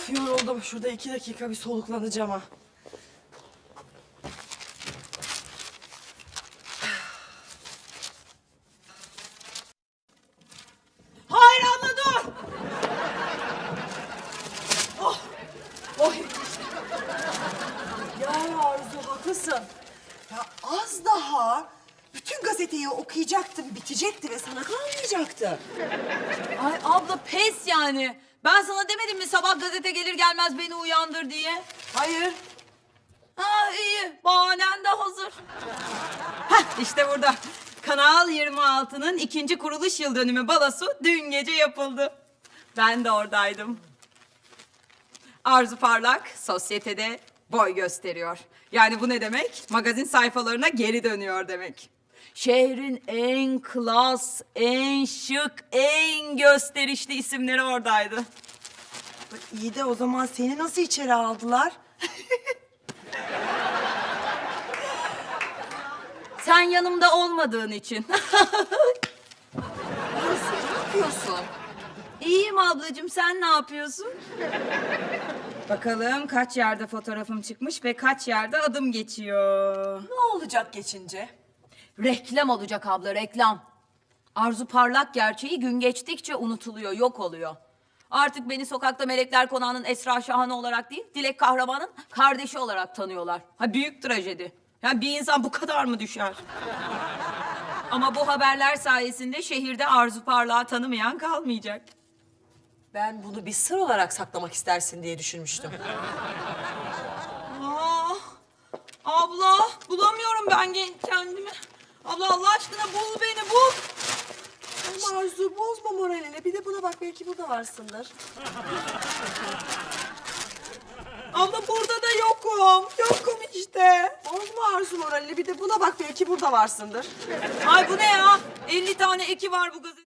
Of yoruldum. Şurada iki dakika bir soluklanacağım ha. Hayır abla. Oh. Oh. Ya Arzu haklısın. Ya az daha bütün gazeteyi okuyacaktım, bitecekti ve sana kalmayacaktı. Ay abla pes yani. Ben sana demedim mi sabah gazete gelir gelmez beni uyandır diye. Hayır. Ha iyi. Bahanen de hazır. Hah işte burada. Kanal 26'nın ikinci kuruluş yıl dönümü balosu dün gece yapıldı. Ben de oradaydım. Arzu Parlak sosyetede boy gösteriyor. Yani bu ne demek? Magazin sayfalarına geri dönüyor demek. Şehrin en klas, en şık, en gösterişli isimleri oradaydı. İyi de o zaman seni nasıl içeri aldılar? Sen yanımda olmadığın için. ne yapıyorsun? İyiyim ablacığım sen ne yapıyorsun? Bakalım kaç yerde fotoğrafım çıkmış ve kaç yerde adım geçiyor. Ne olacak geçince? Reklam olacak abla reklam. Arzu parlak gerçeği gün geçtikçe unutuluyor, yok oluyor. Artık beni sokakta Melekler Konağı'nın Esra Şahanı olarak değil, Dilek Kahraman'ın kardeşi olarak tanıyorlar. Ha büyük trajedi. Yani bir insan bu kadar mı düşer? Ama bu haberler sayesinde şehirde Arzu Parlak'ı tanımayan kalmayacak. Ben bunu bir sır olarak saklamak istersin diye düşünmüştüm. Aa, abla bulamıyorum ben kendimi. Abla Allah aşkına bul beni bul. Ama Arzu bozma moralini. Bir de buna bak belki burada varsındır. Abla burada da yokum. Yokum işte. Bozma Arzu moralini. Bir de buna bak belki burada varsındır. Ay bu ne ya? 50 tane eki var bu gazetenin.